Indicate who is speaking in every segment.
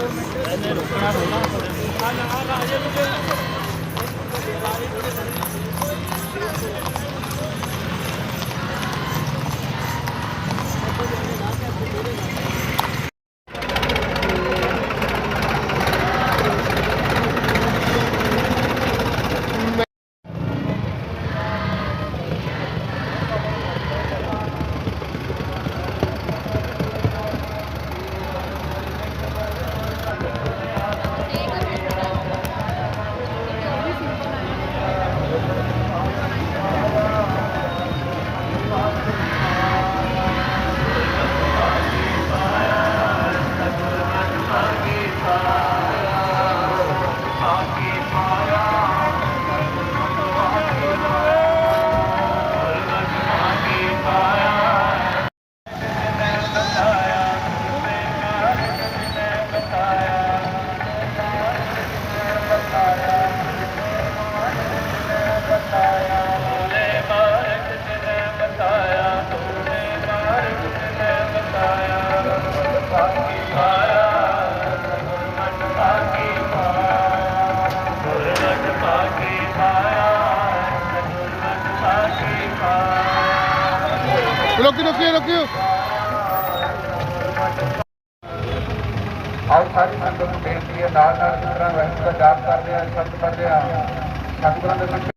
Speaker 1: ਆ ਨਾ ਆ ਨਾ ਅਜੇ ਮੁਝੇ ਰੁਕਿਓ ਰੁਕਿਓ ਰੁਕਿਓ।
Speaker 2: ਆਓ ਸਾਰੀ ਸੰਗਤ ਨੂੰ ਬੇਨਤੀ ਹੈ ਨਾਲ ਨਾਲ ਜਿਸ ਤਰ੍ਹਾਂ ਵਹਿਮ ਦਾ ਜਾਪ ਕਰਦੇ ਆ ਸਤਿ ਕਰਦੇ ਆ ਸਤਿਗੁਰਾਂ ਦੇ ਸੰਗ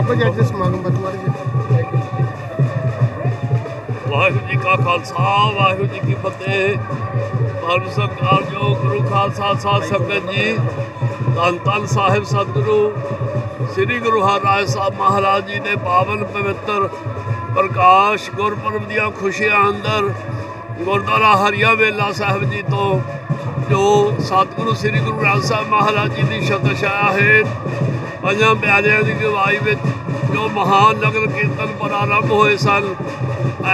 Speaker 3: ਬਾਬਾ ਜੀ ਅੱਜ ਦੇ ਸਮਾਗਮ ਬਾਰੇ ਮਾੜੀ
Speaker 1: ਵਾਹਿਗੁਰੂ ਜੀ ਕਾ ਖਾਲਸਾ, ਵਾਹਿਗੁਰੂ ਜੀ ਕੀ ਫਤਿਹ। ਪਰਮ ਸਤਿਕਾਰ ਜੋ ਗੁਰੂ ਖਾਲਸਾ ਸਾਧ ਸੰਗਤ ਜੀ, ਧੰਨ ਧੰਨ ਸਾਹਿਬ ਸਤਿਗੁਰੂ, ਸ੍ਰੀ ਗੁਰੂ ਹਰਿਰਾਏ ਸਾਹਿਬ ਮਹਾਰਾਜ ਜੀ ਦੇ ਪਾਵਨ ਪਵਿੱਤਰ ਪ੍ਰਕਾਸ਼ ਗੁਰਪੁਰਬ ਦੀਆਂ ਖੁਸ਼ੀਆਂ ਅੰਦਰ ਗੁਰਦੁਆਰਾ ਹਰੀਆ ਵੇਲਾ ਸਾਹਿਬ ਜੀ ਤੋਂ ਜੋ ਸਤਿਗੁਰੂ ਸ੍ਰੀ ਗੁਰੂ ਗ੍ਰੰਥ ਸਾਹਿਬ ਮਹਾਰਾਜ ਜੀ ਦੀ ਸ਼ਤਸ਼ਾਹ ਹੈ ਪੰਜਾਂ ਪਿਆਰਿਆਂ ਦੀ ਗਵਾਹੀ ਵਿੱਚ ਜੋ ਮਹਾਨ ਨਗਰ ਕੀਰਤਨ ਪ੍ਰਾਰੰਭ ਹੋਏ ਸਨ,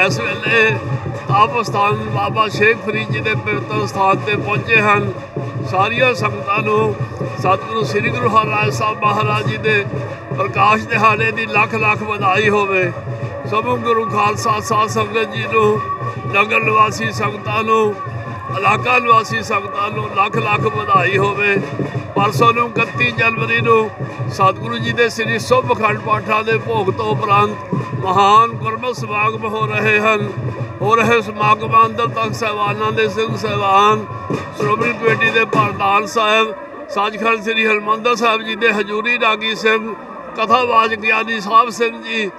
Speaker 1: ਇਸ ਵੇਲੇ ਆਪ ਸਥਾਨ ਬਾਬਾ ਸ਼ੇਖ ਫਰੀਦ ਜੀ ਦੇ ਪਵਿੱਤਰ ਸਥਾਨ ਤੇ ਪਹੁੰਚੇ ਹਨ। ਸਾਰੀਆਂ ਸੰਗਤਾਂ ਨੂੰ ਸਤਿਗੁਰੂ ਸ੍ਰੀ ਗੁਰੂ ਹਰਿਰਾਜ ਸਾਹਿਬ ਮਹਾਰਾਜ ਜੀ ਦੇ ਪ੍ਰਕਾਸ਼ ਦਿਹਾੜੇ ਦੀ ਲੱਖ ਲੱਖ ਵਧਾਈ ਹੋਵੇ। ਸਮੂਹ ਗੁਰੂ ਖਾਲਸਾ ਸਾਧ ਸੰਗਤ ਜੀ ਨੂੰ ਨਗਰ ਨਿਵਾਸੀ ਸੰਗਤਾਂ ਨੂੰ, ਇਲਾਕਾ ਨਿਵਾਸੀ ਸੰਗਤਾਂ ਨੂੰ ਲੱਖ ਲੱਖ ਵਧਾਈ ਹੋਵੇ। ਪਰਸੋਂ ਨੂੰ 31 ਜਨਵਰੀ ਨੂੰ ਸਤਿਗੁਰੂ ਜੀ ਦੇ ਸ੍ਰੀ ਸੁਭ ਅਖੰਡ ਪਾਠਾਂ ਦੇ ਭੋਗ ਤੋਂ ਉਪਰੰਤ ਮਹਾਨ ਗੁਰਮਤਿ ਸਮਾਗਮ ਹੋ ਰਹੇ ਹਨ। ਹੋ ਰਹੇ ਸਮਾਗਮਾਂ ਅੰਦਰ ਤੱਕ ਸਹਿਬਾਨਾਂ ਦੇ ਸਿੰਘ ਸਹਿਬਾਨ, ਸ਼੍ਰੋਮਣੀ ਕਮੇਟੀ ਦੇ ਪ੍ਰਧਾਨ ਸਾਹਿਬ ਸੱਚਖੰਡ ਸ੍ਰੀ ਹਰਿਮੰਦਰ ਸਾਹਿਬ ਜੀ ਦੇ ਹਜੂਰੀ ਰਾਗੀ ਸਿੰਘ ਕਥਾਵਾਚ ਗਿਆਨੀ ਸਾਹਿਬ ਸਿੰਘ ਜੀ,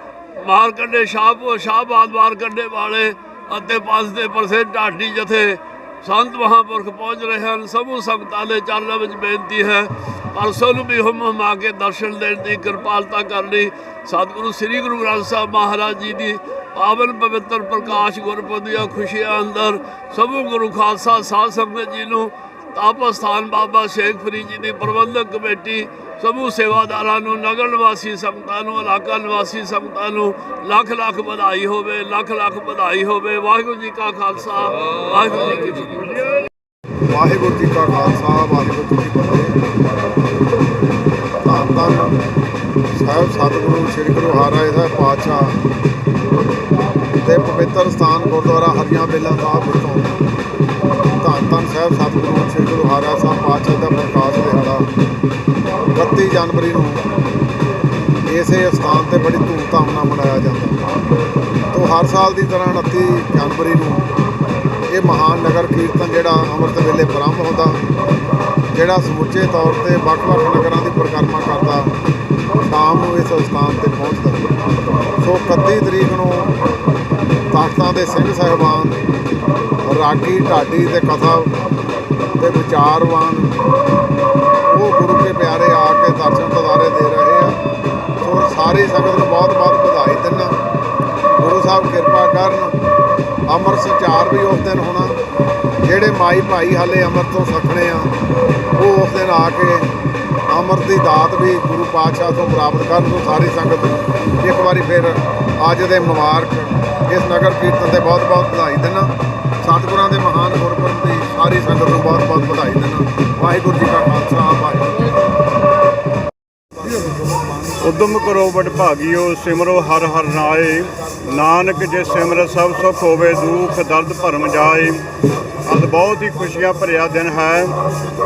Speaker 1: ਮਾਰਕੰਡੇ ਸ਼ਾਹਪੁਰ, ਸ਼ਾਹਬਾਦ ਮਾਰਕੰਡੇ ਵਾਲੇ ਅਤੇ ਪੰਜ ਦੇ ਪ੍ਰਸਿੱਧ ਢਾਡੀ ਜਥੇ ਸੰਤ ਮਹਾਂਪੁਰਖ ਪਹੁੰਚ ਰਹੇ ਹਨ, ਸਭੂ ਸੰਗਤਾਂ ਦੇ ਚਰਨਾਂ ਵਿੱਚ ਬੇਨਤੀ ਹੈ ਪਰਸੋਂ ਨੂੰ ਵੀ ਹਮ ਹਮਾ ਕੇ ਦਰਸ਼ਨ ਦੇਣ ਦੀ ਕਿਰਪਾਲਤਾ ਕਰਨੀ। ਸਤਿਗੁਰੂ ਸ੍ਰੀ ਗੁਰੂ ਗ੍ਰੰਥ ਸਾਹਿਬ ਮਹਾਰਾਜ ਜੀ ਦੀ ਪਾਵਨ ਪਵਿੱਤਰ ਪ੍ਰਕਾਸ਼ ਗੁਰਪੁਰਬ ਦੀਆਂ ਖੁਸ਼ੀਆਂ ਅੰਦਰ, ਸਭੂ ਗੁਰੂ ਖਾਲਸਾ ਸਾਧ ਸੰਗਤ ਜੀ ਨੂੰ ਤਾਪ ਸਥਾਨ ਬਾਬਾ ਸ਼ੇਖ ਫਰੀਦ ਜੀ ਦੀ ਪ੍ਰਬੰਧਕ ਕਮੇਟੀ, ਸਮੂਹ ਸੇਵਾਦਾਰਾਂ ਨੂੰ, ਨਗਰ ਨਿਵਾਸੀ ਸੰਗਤਾਂ ਨੂੰ, ਇਲਾਕਾ ਨਿਵਾਸੀ ਸੰਗਤਾਂ ਨੂੰ ਲੱਖ ਲੱਖ ਵਧਾਈ ਹੋਵੇ, ਲੱਖ ਲੱਖ ਵਧਾਈ ਹੋਵੇ। ਵਾਹਿਗੁਰੂ ਜੀ ਕਾ ਖਾਲਸਾ, ਵਾਹਿਗੁਰੂ ਜੀ ਕੀ ਫਤਿਹ।
Speaker 3: ਵਾਹਿਗੁਰੂ ਜੀ ਕਾ ਖਾਲਸਾ, ਵਾਹਿਗੁਰੂ ਜੀ ਕੀ ਫਤਿਹ। ਧੰਨ ਧੰਨ ਸਾਹਿਬ, ਸਤਿਗੁਰੂ, ਸ੍ਰੀ ਗੁਰੂ ਹਰਿਰਾਏ ਸਾਹਿਬ ਪਾਤਸ਼ਾਹ ਦੇ ਪਵਿੱਤਰ ਸਥਾਨ ਗੁਰਦੁਆਰਾ ਹਰੀਆਂ ਬੇਲਾ ਸਾਹਿਬ ਵਿਖੋਂ ਧੰਨ ਸਾਹਿਬ ਸਤਿਗੁਰੂ ਸ੍ਰੀ ਗੁਰੂ ਹਰਿਰਾਏ ਸਾਹਿਬ ਪਾਤਸ਼ਾਹ ਦਾ ਪ੍ਰਕਾਸ਼ ਦਿਹਾੜਾ 31 ਜਨਵਰੀ ਨੂੰ ਇਸੇ ਸਥਾਨ ਤੇ ਬੜੀ ਧੂਮਧਾਮ ਨਾਲ ਮਨਾਇਆ ਜਾਂਦਾ ਤੋਂ ਹਰ ਸਾਲ ਦੀ ਤਰ੍ਹਾਂ 29 ਜਨਵਰੀ ਨੂੰ ਇਹ ਮਹਾਨ ਨਗਰ ਕੀਰਤਨ ਜਿਹੜਾ ਅੰਮ੍ਰਿਤ ਵੇਲੇ ਪ੍ਰਾਰੰਭ ਹੁੰਦਾ, ਜਿਹੜਾ ਸਮੁੱਚੇ ਤੌਰ ਤੇ ਵੱਖ-ਵੱਖ ਨਗਰਾਂ ਦੀ ਪਰਿਕਰਮਾ ਕਰਦਾ, ਸ਼ਾਮ ਨੂੰ ਇਸ ਸਥਾਨ ਤੇ ਪਹੁੰਚਦਾ। ਸੋ 31 ਤਰੀਕ ਨੂੰ ਤਖਤਾਂ ਦੇ ਸਿੰਘ ਸਾਹਿਬਾਨ ਰਾਗੀ ਢਾਡੀ ਤੇ ਕਥਾ ਤੇ ਵਿਚਾਰਵਾਨ ਉਹ ਗੁਰੂ ਕੇ ਪਿਆਰੇ ਆ ਕੇ ਦਰਸ਼ਨ ਦਿਦਾਰੇ ਦੇ ਰਹੇ ਆ। ਔਰ ਸਾਰੀ ਸੰਗਤ ਨੂੰ ਬਹੁਤ-ਬਹੁਤ ਵਧਾਈ ਦਿੰਦਾ। ਗੁਰੂ ਸਾਹਿਬ ਕਿਰਪਾ ਕਰਨ ਅੰਮ੍ਰਿਤ ਸੰਚਾਰ ਵੀ ਉਸ ਦਿਨ ਹੋਣਾ। ਜਿਹੜੇ ਮਾਈ ਭਾਈ ਹਾਲੇ ਅੰਮ੍ਰਿਤ ਤੋਂ ਸਖਣੇ ਆ, ਉਹ ਉਸ ਦਿਨ ਆ ਕੇ ਅੰਮ੍ਰਿਤ ਦੀ ਦਾਤ ਵੀ ਗੁਰੂ ਪਾਤਸ਼ਾਹ ਤੋਂ ਪ੍ਰਾਪਤ ਕਰਨ ਤੋਂ ਸਾਰੀ ਸੰਗਤ ਇੱਕ ਵਾਰੀ ਫਿਰ ਅੱਜ ਦੇ ਮੁਬਾਰਕ ਇਸ ਨਗਰ ਕੀਰਤਨ ਤੇ ਬਹੁਤ ਬਹੁਤ ਵਧਾਈ ਦਿੰਦਾ। ਸਤਿਗੁਰਾਂ ਦੇ ਮਹਾਨ ਗੁਰਪੁਰਬ ਦੀ ਸਾਰੀ ਸੰਗਤ ਨੂੰ ਬਹੁਤ ਬਹੁਤ ਵਧਾਈ ਦਿੰਦਾ ਵਾਹਿਗੁਰੂ ਜੀ ਕਾ ਖਾਲਸਾ, ਵਾਹਿਗੁਰੂ।
Speaker 2: ਉਦਮ ਕਰੋ ਵਡ ਭਾਗਿਓ ਸਿਮਰੋ ਹਰ ਹਰ ਨਾਏ। ਨਾਨਕ ਜੇ ਸਿਮਰ ਸਭ ਸੁਖ ਹੋਵੇ, ਦੁਖ ਦਰਦ ਭਰਮ ਜਾਏ। ਅੱਜ ਬਹੁਤ ਹੀ ਖੁਸ਼ੀਆਂ ਭਰਿਆ ਦਿਨ ਹੈ।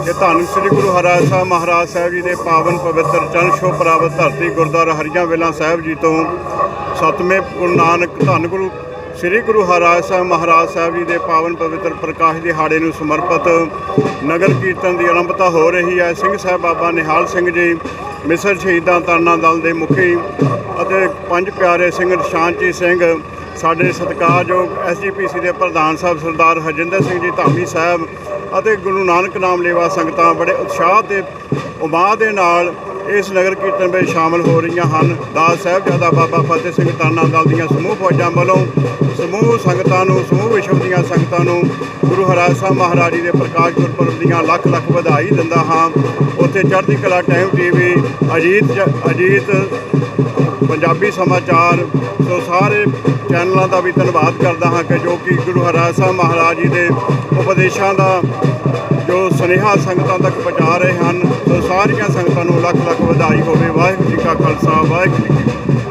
Speaker 2: ਕਿ ਧੰਨ ਸ੍ਰੀ ਗੁਰੂ ਹਰਿਰਾਏ ਸਾਹਿਬ ਮਹਾਰਾਜ ਸਾਹਿਬ ਜੀ ਦੇ ਪਾਵਨ ਪਵਿੱਤਰ ਚਰਨ ਛੋਹ ਪ੍ਰਾਪਤ ਧਰਤੀ ਗੁਰਦੁਆਰਾ ਹਰੀਆਂ ਵੇਲਾ ਸਾਹਿਬ ਜੀ ਤੋਂ ਸਤਵੇਂ ਗੁਰੂ ਨਾਨਕ ਧੰਨ ਗੁਰੂ ਸ੍ਰੀ ਗੁਰੂ ਹਰਿਰਾਏ ਸਾਹਿਬ, ਮਹਾਰਾਜ ਸਾਹਿਬ ਜੀ ਦੇ ਪਾਵਨ ਪਵਿੱਤਰ ਪ੍ਰਕਾਸ਼ ਦਿਹਾੜੇ ਨੂੰ ਸਮਰਪਿਤ ਨਗਰ ਕੀਰਤਨ ਦੀ ਆਰੰਭਤਾ ਹੋ ਰਹੀ ਹੈ। ਸਿੰਘ ਸਾਹਿਬ ਬਾਬਾ ਨਿਹਾਲ ਸਿੰਘ ਜੀ, ਮਿਸਰ ਸ਼ਹੀਦਾਂ ਤਾਨਾ ਦਲ ਦੇ ਮੁਖੀ ਅਤੇ ਪੰਜ ਪਿਆਰੇ ਸਿੰਘ ਨਿਸ਼ਾਨਜੀਤ ਸਿੰਘ, ਸਾਡੇ ਸਤਿਕਾਰਯੋਗ ਐਸਜੀਪੀਸੀ ਦੇ ਪ੍ਰਧਾਨ ਸਾਹਿਬ ਸਰਦਾਰ ਹਰਜਿੰਦਰ ਸਿੰਘ ਜੀ, ਧਾਮੀ ਸਾਹਿਬ ਅਤੇ ਗੁਰੂ ਨਾਨਕ ਨਾਮ ਲੇਵਾ ਸੰਗਤਾਂ ਬੜੇ ਉਤਸ਼ਾਹ ਤੇ ਉਮਾਦ ਦੇ ਨਾਲ ਇਸ ਨਗਰ ਕੀਰਤਨ ਵਿੱਚ ਸ਼ਾਮਲ ਹੋ ਰਹੀਆਂ ਹਨ। ਦਾਲ ਸਾਹਿਬਜ਼ਾਦਾ ਬਾਬਾ ਫਤਿਹ ਸਿੰਘ ਤਾਨਾ ਦਲ ਦੀਆਂ ਸਮੂਹ ਫੌਜਾਂ ਵੱਲੋਂ ਸਮੂਹ ਸੰਗਤਾਂ ਨੂੰ, ਸਮੂਹ ਵਿਸ਼ਵ ਦੀਆਂ ਸੰਗਤਾਂ ਨੂੰ ਗੁਰੂ ਹਰਿਰਾਏ ਸਾਹਿਬ ਮਹਾਰਾਜ ਜੀ ਦੇ ਪ੍ਰਕਾਸ਼ ਗੁਰਪੁਰਬ ਦੀਆਂ ਲੱਖ ਲੱਖ ਵਧਾਈ ਦਿੰਦਾ ਹਾਂ। ਉੱਥੇ ਚੜ੍ਹਦੀ ਕਲਾ ਟਾਈਮ ਟੀਵੀ ਅਜੀਤ ਜ- ਅਜੀਤ, ਪੰਜਾਬੀ ਸਮਾਚਾਰ, ਸੋ ਸਾਰੇ ਚੈਨਲਾਂ ਦਾ ਵੀ ਧੰਨਵਾਦ ਕਰਦਾ ਹਾਂ ਕਿ ਜੋ ਕਿ ਗੁਰੂ ਹਰਿਰਾਏ ਸਾਹਿਬ ਮਹਾਰਾਜ ਜੀ ਦੇ ਉਪਦੇਸ਼ਾਂ ਦਾ ਜੋ ਸੁਨੇਹਾ ਸੰਗਤਾਂ ਤੱਕ ਪਹੁੰਚਾ ਰਹੇ ਹਨ ਸੋ ਸਾਰੀਆਂ ਸੰਗਤਾਂ ਨੂੰ ਲੱਖ ਲੱਖ ਵਧਾਈ ਹੋਵੇ। ਵਾਹਿਗੁਰੂ ਜੀ ਕਾ ਖਾਲਸਾ, ਵਾਹਿਗੁਰੂ ਜੀ ਕੀ